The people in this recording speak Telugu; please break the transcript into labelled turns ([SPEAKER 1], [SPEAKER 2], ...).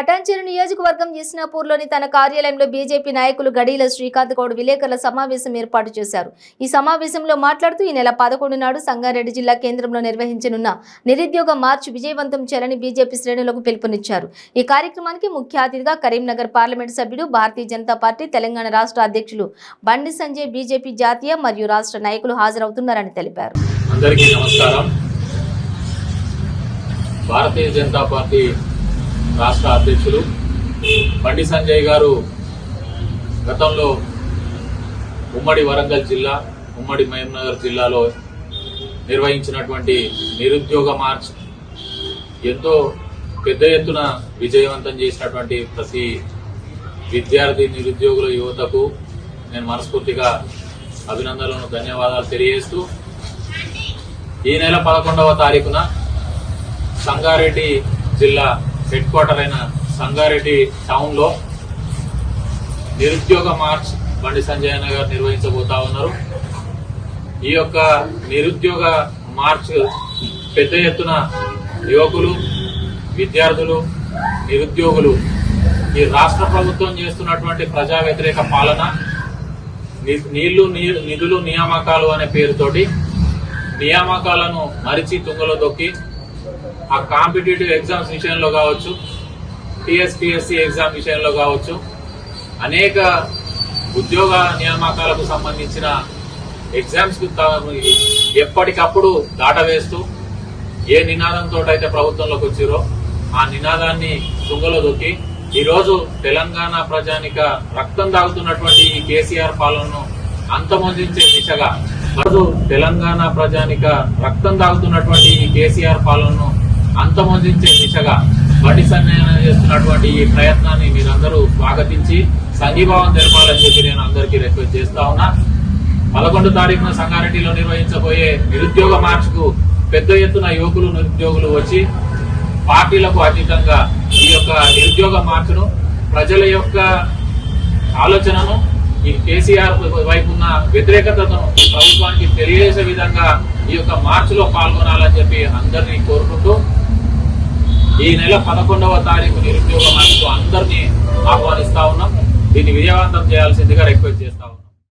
[SPEAKER 1] పటాన్చెరు నియోజకవర్గం ఇస్నాపూర్లోని తన కార్యాలయంలో బీజేపీ నాయకులు గడీల శ్రీకాంత్ గౌడ్ విలేకరుల సమావేశం ఏర్పాటు చేశారు. ఈ సమావేశంలో మాట్లాడుతూ ఈ నెల పదకొండు నాడు సంగారెడ్డి జిల్లా కేంద్రంలో నిర్వహించనున్న నిరుద్యోగ మార్చ్ విజయవంతం చేయాలని బీజేపీ శ్రేణులకు పిలుపునిచ్చారు. ఈ కార్యక్రమానికి ముఖ్య అతిథిగా కరీంనగర్ పార్లమెంట్ సభ్యుడు భారతీయ జనతా పార్టీ తెలంగాణ రాష్ట్ర అధ్యక్షులు బండి సంజయ్ బీజేపీ జాతీయ మరియు రాష్ట్ర నాయకులు హాజరవుతున్నారని తెలిపారు.
[SPEAKER 2] అందరికీ నమస్కారం. భారతీయ జనతా పార్టీ రాష్ట్ర అధ్యక్షులు బండి సంజయ్ గారు గతంలో ఉమ్మడి వరంగల్ జిల్లా ఉమ్మడి మహబూబ్నగర్ జిల్లాలో నిర్వహించినటువంటి నిరుద్యోగ మార్చ్ ఎంతో పెద్ద ఎత్తున విజయవంతం చేసినటువంటి ప్రతి విద్యార్థి నిరుద్యోగుల యువతకు నేను మనస్ఫూర్తిగా అభినందనలను ధన్యవాదాలు తెలియజేస్తూ ఈ నెల పదకొండవ తారీఖున సంగారెడ్డి జిల్లా హెడ్ క్వార్టర్ అయిన సంగారెడ్డి టౌన్లో నిరుద్యోగ మార్చ్ బండి సంజయ్ అన్న గారు నిర్వహించబోతా ఉన్నారు. ఈ యొక్క నిరుద్యోగ మార్చ్ పెద్ద ఎత్తున యువకులు విద్యార్థులు నిరుద్యోగులు ఈ రాష్ట్ర ప్రభుత్వం చేస్తున్నటువంటి ప్రజా వ్యతిరేక పాలన నీళ్ళు నిధులు నియామకాలు అనే పేరుతోటి నియామకాలను మరిచి తుంగలో దొక్కి ఆ కాంపిటేటివ్ ఎగ్జామ్స్ విషయంలో కావచ్చు టిఎస్పిఎస్సి ఎగ్జామ్ విషయంలో కావచ్చు అనేక ఉద్యోగ నియామకాలకు సంబంధించిన ఎగ్జామ్స్కి ఎప్పటికప్పుడు దాటవేస్తూ ఏ నినాదంతో అయితే ప్రభుత్వంలోకి వచ్చిరో ఆ నినాదాన్ని తుంగలో దొక్కి ఈరోజు తెలంగాణ ప్రజానిక రక్తం దాగుతున్నటువంటి ఈ కేసీఆర్ పాలనను అంతమొందించే దిశగా రోజు తెలంగాణ ప్రజానిక రక్తం దాగుతున్నటువంటి ఈ కేసీఆర్ పాలనను అంతమొందించే దిశగా బడి సన్యాయం చేస్తున్నటువంటి ఈ ప్రయత్నాన్ని మీరందరూ స్వాగతించి సంఘీభావం తెలపాలని చెప్పి నేను అందరికీ రిక్వెస్ట్ చేస్తా ఉన్నా. పదకొండు తారీఖున సంగారెడ్డిలో నిర్వహించబోయే నిరుద్యోగ మార్చుకు పెద్ద ఎత్తున యువకులు నిరుద్యోగులు వచ్చి పార్టీలకు అతీతంగా ఈ యొక్క నిరుద్యోగ మార్చును ప్రజల యొక్క ఆలోచనను ఈ కేసీఆర్ వైపు ఉన్న వ్యతిరేకతను ప్రభుత్వానికి తెలియజేసే విధంగా ఈ యొక్క మార్చిలో పాల్గొనాలని చెప్పి అందరినీ కోరుకుంటూ ఈ నెల పదకొండవ తారీఖు నిరుద్యోగ మార్పు అందరినీ ఆహ్వానిస్తా ఉన్నాం దీన్ని విజయవంతం చేయాల్సిందిగా రిక్వెస్ట్ చేస్తా ఉన్నాం.